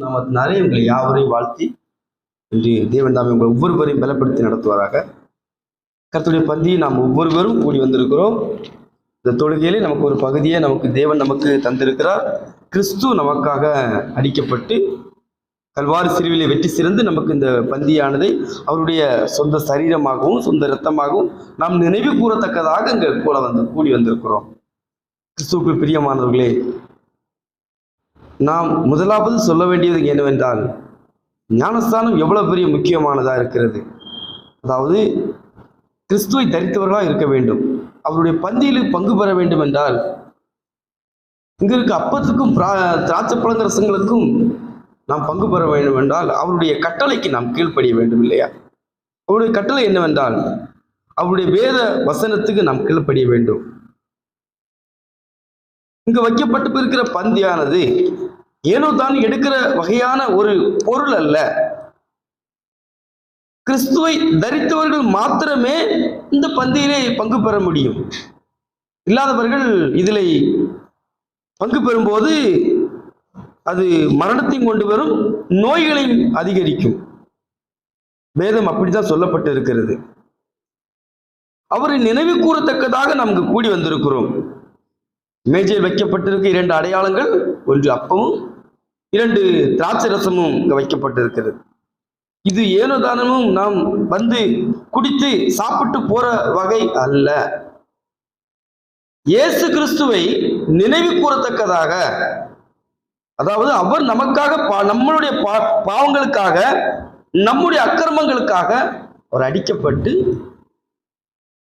நாமத்தினாலே உங்களை யாவரையும் வாழ்த்தி இன்று தேவன் தாமே உங்களை ஒவ்வொருவரையும் பலப்படுத்தி நடத்துவாராக. கருத்துடைய பந்தியை நாம் ஒவ்வொருவரும் கூடி வந்திருக்கிறோம். இந்த தொழுகையிலே நமக்கு ஒரு பகுதியை நமக்கு தேவன் நமக்கு தந்திருக்கிறார். கிறிஸ்து நமக்காக அடிக்கப்பட்டு கல்வாறு சிறுவிலை வெற்றி சிறந்து நமக்கு இந்த பந்தியானதை அவருடைய சொந்த சரீரமாகவும் சொந்த இரத்தமாகவும் நாம் நினைவு கூறத்தக்கதாக இங்கே கூட வந்து கூடி வந்திருக்கிறோம். கிறிஸ்துவுக்கு பிரியமானவர்களே நாம் முதலாவது சொல்ல வேண்டியது என்னவென்றால் ஞானஸ்தானம் எவ்வளவு பெரிய முக்கியமானதாக இருக்கிறது? அதாவது கிறிஸ்துவை தரித்தவர்களாக இருக்க வேண்டும். அவருடைய பந்தியில் பங்கு பெற வேண்டும் என்றால் இங்கே இருக்க அப்பத்துக்கும் பிரா- திராட்சை பழங்க ரசங்களுக்கும் நாம் பங்கு பெற வேண்டும் என்றால் அவருடைய கட்டளைக்கு நாம் கீழ்ப்படிய வேண்டும் இல்லையா? அவருடைய கட்டளை என்னவென்றால் அவருடைய வேத வசனத்துக்கு நாம் கீழ்ப்படிய வேண்டும். இங்கு வைக்கப்பட்டு இருக்கிற பந்தியானது ஏனோ தான் எடுக்கிற வகையான ஒரு பொருள் அல்ல. கிறிஸ்துவை தரித்தவர்கள் மாத்திரமே இந்த பந்தியிலே பங்கு பெற முடியும். இல்லாதவர்கள் இதில் பங்கு பெறும்போது அது மரணத்தையும் கொண்டு வரும் நோய்களையும் அதிகரிக்கும். வேதம் அப்படித்தான் சொல்லப்பட்டு இருக்கிறது அவரை நினைவு கூறத்தக்கதாக நமக்கு கூடி வந்திருக்கிறோம். மேஜையில் வைக்கப்பட்டிருக்க இரண்டு அடையாளங்கள் ஒன்று அப்பமும் இரண்டு திராட்சை ரசமும் இங்கே வைக்கப்பட்டிருக்கிறது. இது ஏனோதானமும் நாம் வந்து குடித்து சாப்பிட்டு போற வகை அல்ல. இயேசு கிறிஸ்துவை நினைவு கூறத்தக்கதாக அதாவது அவர் நமக்காக பா- நம்மளுடைய பா- பாவங்களுக்காக நம்முடைய அக்கிரமங்களுக்காக அவர் அடிக்கப்பட்டு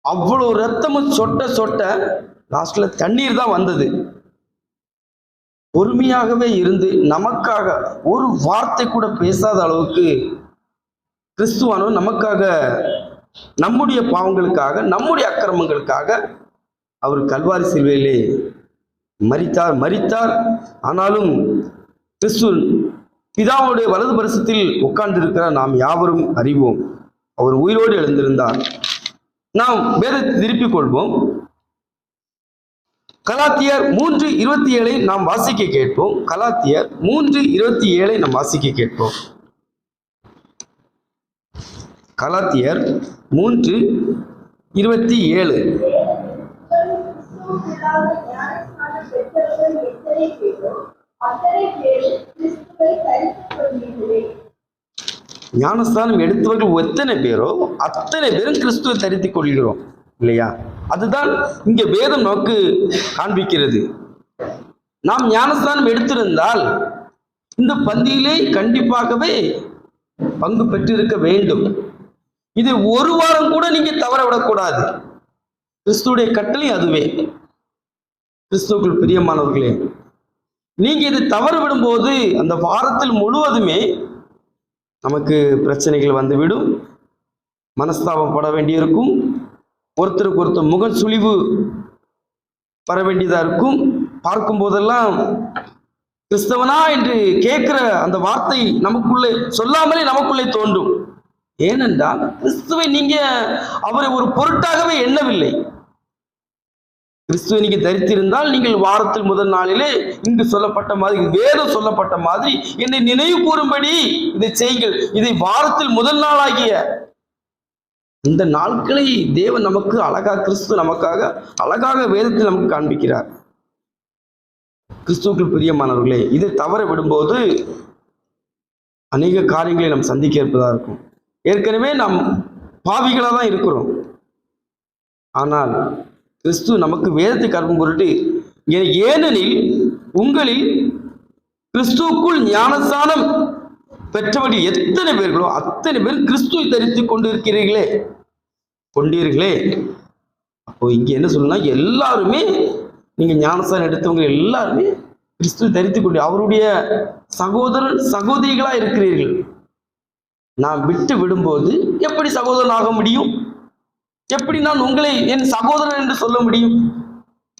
அவ்வளவு ரத்தமும் சொட்ட சொட்ட லாஸ்ட்ல தண்ணீர் தான் வந்தது. பொறுமையாகவே இருந்து நமக்காக ஒரு வார்த்தை கூட பேசாத அளவுக்கு கிறிஸ்துவானவர் நமக்காக நம்முடைய பாவங்களுக்காக நம்முடைய அக்கிரமங்களுக்காக அவர் கல்வாரி சிலுவையிலே மறித்தார் மறித்தார் ஆனாலும் கிறிஸ்து பிதாவுடைய வலது பரிசத்தில் உட்கார்ந்திருக்கிற நாம் யாவரும் அறிவோம். அவர் உயிரோடு எழுந்திருந்தார். நாம் வேதத்தை திருப்பிக் கொள்வோம். கலாத்தியர் மூன்று இருபத்தி ஏழை நாம் வாசிக்க கேட்போம். கலாத்தியர் மூன்று இருபத்தி ஏழை நாம் வாசிக்க கேட்போம். கலாத்தியர் மூன்று இருபத்தி ஏழு. ஞானஸ்தானம் எடுத்தவர்கள் எத்தனை பேரோ அத்தனை பேரும் கிறிஸ்துவை தரித்துக் கொள்கிறோம். இல்லையா? அதுதான் இங்க வேதம் நோக்கு காண்பிக்கிறது. நாம் ஞானஸ்தானம் எடுத்திருந்தால் இந்த பந்தியிலே கண்டிப்பாகவே பங்கு பெற்றிருக்க வேண்டும். இது ஒரு வாரம் கூட நீங்க தவற விடக்கூடாது. கிறிஸ்துடைய கட்டளை அதுவே. கிறிஸ்துவுக்குள் பிரியமானவர்களே நீங்க இது தவறு விடும்போது அந்த வாரத்தில் முழுவதுமே நமக்கு பிரச்சனைகள் வந்துவிடும். மனஸ்தாபம் பட வேண்டியிருக்கும். ஒருத்தருக்கு ஒருத்தர் முக சுழிவு வர வேண்டியதாக இருக்கும். பார்க்கும் போதெல்லாம் கிறிஸ்தவனா? என்று கேட்கிற அந்த வார்த்தை நமக்குள்ளே சொல்லாமலே நமக்குள்ளே தோன்றும். ஏனென்றால் கிறிஸ்துவை நீங்க அவரை ஒரு பொருட்டாகவே எண்ணவில்லை. கிறிஸ்துவை நீங்க தரித்திருந்தால் நீங்கள் வாரத்தில் முதல் நாளிலே இங்கு சொல்லப்பட்ட மாதிரி வேதம் சொல்லப்பட்ட மாதிரி என்னை நினைவு கூறும்படி இதை செய்யுங்கள். இதை வாரத்தில் முதல் நாளாகிய இந்த நாட்களை தேவன் நமக்கு அழகா கிறிஸ்து நமக்காக அழகாக வேதத்தில் நமக்கு காண்பிக்கிறார். கிறிஸ்துவுக்கு பிரியமானவர்களே இதை தவற விடும்போது அநேக காரியங்களை நாம் சந்திக்க இருப்பதாக இருக்கும். ஏற்கனவே நாம் பாவிகளாக தான் இருக்கிறோம். ஆனால் கிறிஸ்து நமக்கு வேதத்தை கற்பம் பொருட்டு ஏனெனில் உங்களில் கிறிஸ்துவுக்குள் ஞானஸ்தானம் பெற்றவர்கள் எத்தனை பேர்களோ அத்தனை பேர் கிறிஸ்துவை தரித்துக் கொண்டிருக்கிறீர்களே. கொண்டீர்களே. அப்போ இங்க என்ன சொல்லணும்னா எல்லாருமே நீங்க ஞானசாரம் எடுத்தவங்க எல்லாருமே கிறிஸ்துவை தரித்து கொண்டு அவருடைய சகோதரர் சகோதரிகளா இருக்கிறீர்கள். நான் விட்டு விடும்போது எப்படி சகோதரன் ஆக முடியும்? எப்படி நான் உங்களை என் சகோதரன் என்று சொல்ல முடியும்?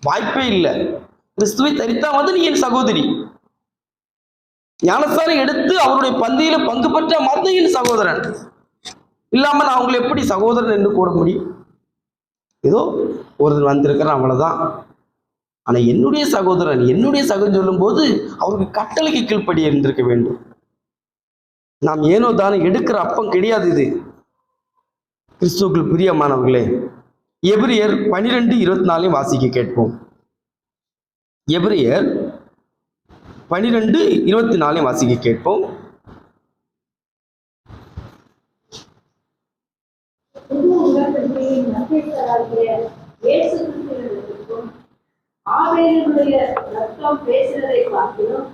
வாய்ப்பே இல்லை. கிறிஸ்துவை தரித்தா வந்து நீ என் சகோதரி. ஞானஸ்தானம் எடுத்து அவருடைய பந்தியில பங்கு பெற்ற மாதிரி என் சகோதரன். இல்லாமல் நான் அவங்களை எப்படி சகோதரன் என்று கூட முடியும்? ஏதோ ஒருத்தர் வந்திருக்கிறேன் அவ்வளவுதான். ஆனா என்னுடைய சகோதரன் என்னுடைய சகோதரன் சொல்லும்போது அவருக்கு கட்டளைக்கு கீழ்ப்படி இருந்திருக்க வேண்டும். நாம் ஏனோ தானே எடுக்கிற அப்பம் கிடையாது இது. கிறிஸ்துவுக்குள் பிரியமானவர்களே எபிரியர் பனிரெண்டு இருபத்தி நாலையும் வாசிக்க கேட்போம். எபிரியர் பனிரெண்டு இருபத்தி நாலையும் வாசிக்க கேட்போம் புது உடன்படிக்கையின் மத்தியஸ்தராகிய இயேசு கிறிஸ்துவினிடத்திற்கும் ஆபேலினுடைய ரத்தம் பேசுகிறதை பார்க்கிறோம்.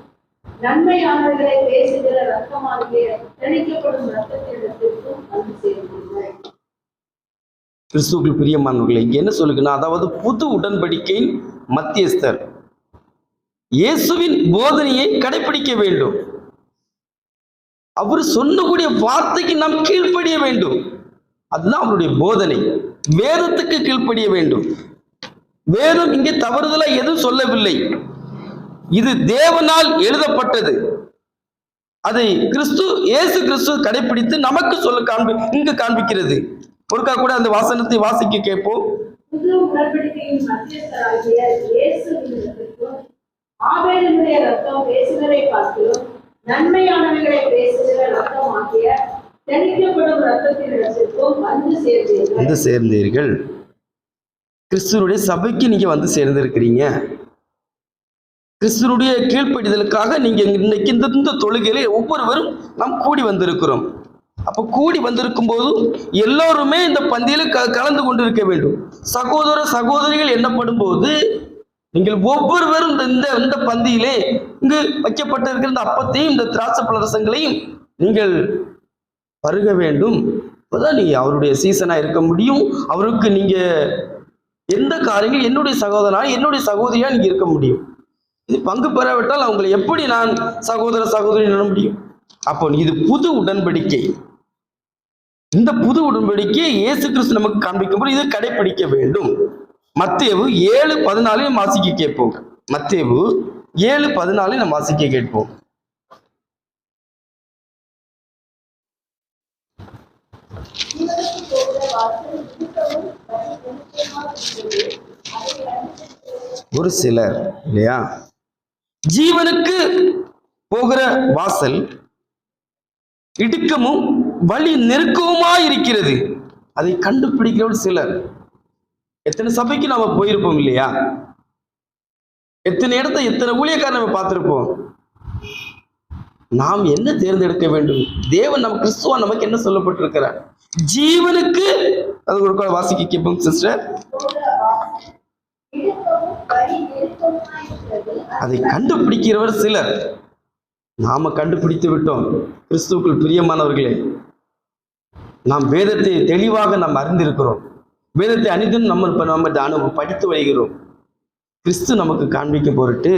நன்மையானவர்களை பேசுகிற ரத்தமாகிய தெளிக்கப்படும் ரத்தத்தினிடத்திற்கும் வந்து சேர்ந்தீர்கள். கிறிஸ்துக்கள் பிரியமானவர்களே என்ன சொல்லுங்கன்னா அதாவது புது உடன்படிக்கையின் மத்தியஸ்தர். இயேசுவின் போதனையை கடைபிடிக்க வேண்டும். அவர் சொன்னக்கூடிய வார்த்தைக்கு நாம் கீழ்ப்படிய வேண்டும். அதுதான் அவருடைய போதனை. வேதத்துக்கு கீழ்ப்படிய வேண்டும். வேதம் இங்கே தவறுதலா எதுவும் சொல்லவில்லை. இது தேவனால் எழுதப்பட்டது. அதை கிறிஸ்து இயேசு கிறிஸ்து கடைபிடித்து நமக்கு சொல்ல காண்பி இங்கு காண்பிக்கிறது. ஒருக்கா கூட அந்த வாசனத்தை வாசிக்க கேட்போம். ஆபேலினுடைய ரத்தம் பேசுகிறதை பார்க்கிறோம் நன்மையானவர்களை பேசுகிற ரத்தம் ஆகிய வந்து சேர்ந்தீர்கள்? கிறிஸ்துவனுடைய சபைக்கு நீங்க வந்து சேர்ந்திருக்கிறீங்க. கிறிஸ்துவனுடைய கீழ்ப்படிதலுக்காக நீங்க இன்னைக்கு இந்த இந்த தொழுகையில ஒவ்வொருவரும் நாம் கூடி வந்திருக்கிறோம். அப்ப கூடி வந்திருக்கும் போது எல்லோருமே இந்த பந்தியில க- கலந்து கொண்டிருக்க வேண்டும். சகோதர சகோதரிகள் எண்ணப்படும் போது நீங்கள் ஒவ்வொருவரும் இந்த இந்த இந்த பந்தியிலே இங்கு வைக்கப்பட்டிருக்கிற இந்த அப்பத்தையும் இந்த திராட்சை பலரசங்களையும் நீங்கள் பருக வேண்டும். அப்பதான் நீங்கள் அவருடைய சீசனா இருக்க முடியும். அவருக்கு நீங்க எந்த காரியங்கள் என்னுடைய சகோதரனா என்னுடைய சகோதரியா நீங்க இருக்க முடியும். இது பங்கு பெறாவிட்டால் அவங்களை எப்படி நான் சகோதர சகோதரி நட முடியும். அப்போ இது புது உடன்படிக்கை. இந்த புது உடன்படிக்கையை இயேசு கிறிஸ்து நமக்கு காண்பிக்கும்போது இதை கடைபிடிக்க வேண்டும். மத்தேவு ஏழு பதினாலையும் வாசிக்க கேட்போம். மத்தேவு ஏழு பதினாலையும் நம்ம வாசிக்க கேட்போம். போகிற வாசல் ஒரு சிலர் இல்லையா? ஜீவனுக்கு போகிற வாசல் இடுக்கமும் வழி நெருக்கவுமா இருக்கிறது அதை கண்டுபிடிக்கிறவர் சிலர். எத்தனை சபைக்கு நாம போயிருப்போம் இல்லையா? எத்தனை இடத்த எத்தனை ஊழியக்காரன் நம்ம பார்த்துருப்போம்? நாம் என்ன தேர்ந்தெடுக்க வேண்டும்? தேவன் நம்ம கிறிஸ்துவா நமக்கு என்ன சொல்லப்பட்டிருக்கிறார்? ஜீவனுக்கு அது ஒரு கூட வாசிக்க கேட்போம் சிஸ்டர் அதை கண்டுபிடிக்கிறவர் சிலர். நாம கண்டுபிடித்து விட்டோம் கிறிஸ்துவுக்குள் பிரியமானவர்களே. நாம் வேதத்தை தெளிவாக நாம் அறிந்திருக்கிறோம். வேதத்தை அனைத்தும் நம்ம நம்ம அனு படித்து வருகிறோம். கிறிஸ்து நமக்கு காண்பிக்க பொருட்டு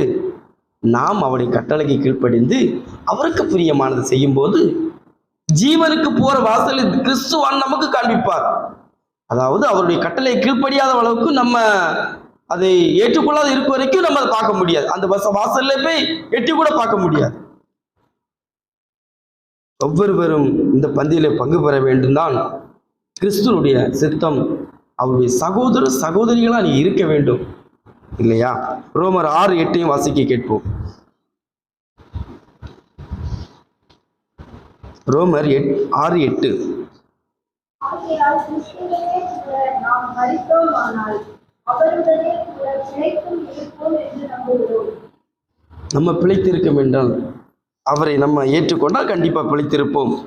நாம் அவருடைய கட்டளைக்கு கீழ்ப்படிந்து அவருக்கு பிரியமானது செய்யும்போது ஜீவனுக்கு போற வாசல் கிறிஸ்துவான் நமக்கு காண்பிப்பார். அதாவது அவருடைய கட்டளை கீழ்ப்படியாத அளவுக்கு நம்ம அதை ஏற்றுக்கொள்ளாத இருக்க வரைக்கும் நம்ம அதை பார்க்க முடியாது. அந்த பஸ் வாசல்ல போய் எட்டி கூட பார்க்க முடியாது. ஒவ்வொருவரும் இந்த பந்தியில பங்கு பெற வேண்டும் தான் கிறிஸ்துவனுடைய சித்தம் அவருடைய சகோதர சகோதரிகளாக நீ இருக்க வேண்டும். இல்லையா? ரோமர் ஆறு எட்டையும் வாசிக்க கேட்போம். ரோமர் எட் ஆறு எட்டு. நம்ம பிழைத்திருக்க என்றால் அவரை நம்ம ஏற்றுக்கொண்டால் கண்டிப்பாக பிழைத்திருப்போம்.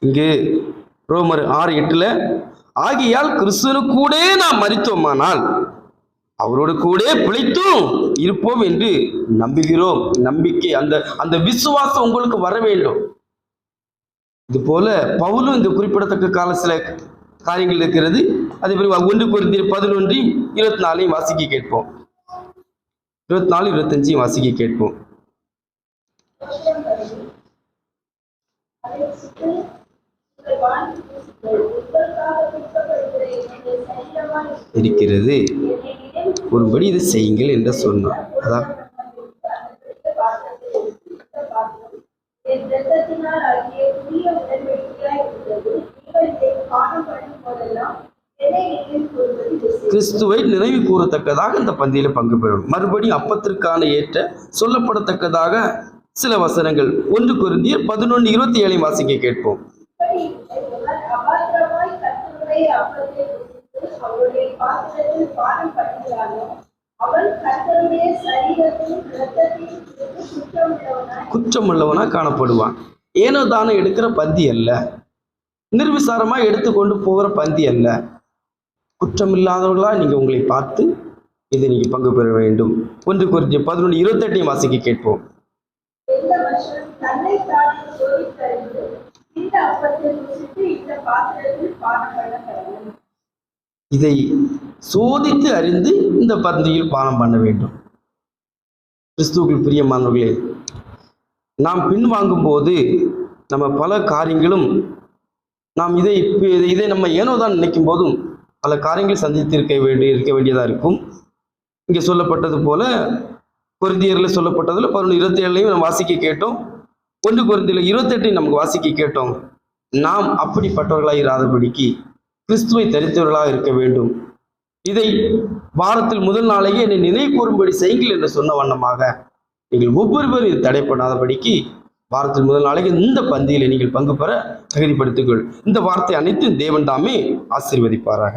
இங்கு ரோமர் ஆறு எட்டுல ஆகியால் கிறிஸ்துவனு கூட நாம் மறித்தோமானால் அவரோடு கூட பிழைத்தும் இருப்போம் என்று நம்புகிறோம். நம்பிக்கை அந்த அந்த விசுவாசம் உங்களுக்கு வர வேண்டும். இது போல பவுலும் இந்த குறிப்பிடத்தக்க கால சில காரியங்கள் இருக்கிறது. அதே மாதிரி ஒன்று குறிந்தி பதினொன்று இருபத்தி நாலையும் வாசிக்க கேட்போம். இருபத்தி நாலு இருபத்தஞ்சையும் வாசிக்க கேட்போம். இருக்கிறது. ஒருபடி இதை செய்யுங்கள் என்று சொன்னார் அதான். கிறிஸ்துவை நினைவு கூறத்தக்கதாக இந்த பந்தியில பங்கு பெறணும். மறுபடியும் அப்பத்திற்கான ஏற்ற சொல்லப்படத்தக்கதாக சில வசனங்கள். ஒன்று குருந்தியர் பதினொன்று இருபத்தி ஏழையும் வாசிக்க கேட்போம். அவருடைய பாத்திரத்தில் பானம் பண்ணுகிறானோ அவன் கர்த்தருடைய குற்றமுள்ளவனாய் குற்றமுள்ளவனா காணப்படுவான். ஏனோ தானே எடுக்கிற பந்தி அல்ல. நிர்விசாரமா எடுத்துக்கொண்டு போகிற பந்தி அல்ல. குற்றமில்லாதவர்களா நீங்க உங்களை பார்த்து இதை நீங்க பங்கு பெற வேண்டும். ஒன்று குறிஞ்சி பதினொன்று இருபத்தெட்டையும் வாசிக்க கேட்போம். இந்த இதை சோதித்து அறிந்து இந்த பந்தியில் பானம் பண்ண வேண்டும். கிறிஸ்துவுக்குள் பிரியமானவர்களே நாம் பின்வாங்கும் போது நம்ம பல காரியங்களும் நாம் இதை இதை- இதை நம்ம ஏனோ தான் நினைக்கும் போதும் பல காரியங்களை சந்தித்து இருக்க வேண்டி இருக்க வேண்டியதாக இருக்கும். இங்கே சொல்லப்பட்டது போல குருந்தியரில் சொல்லப்பட்டதில் பதினொன்று இருபத்தி ஏழுலையும் நம்ம வாசிக்க கேட்டோம். ஒன்று குருந்தியில் இருபத்தெட்டையும் நமக்கு வாசிக்க கேட்டோம். நாம் அப்படிப்பட்டவர்களாக இராதபடிக்கு கிறிஸ்துவை தரித்தவர்களாக இருக்க வேண்டும். இதை வாரத்தில் முதல் நாளையே என்னை நினைவு கூறும்படி செய்யுங்கள் என்று சொன்ன வண்ணமாக நீங்கள் ஒவ்வொருவரும் இது தடைப்படாதபடிக்கு வாரத்தில் முதல் நாளைக்கு இந்த பந்தியில் நீங்கள் பங்கு பெற தகுதிப்படுத்திக்கொள் இந்த வார்த்தை அனைத்தும் தேவன் தாமே ஆசீர்வதிப்பாராக.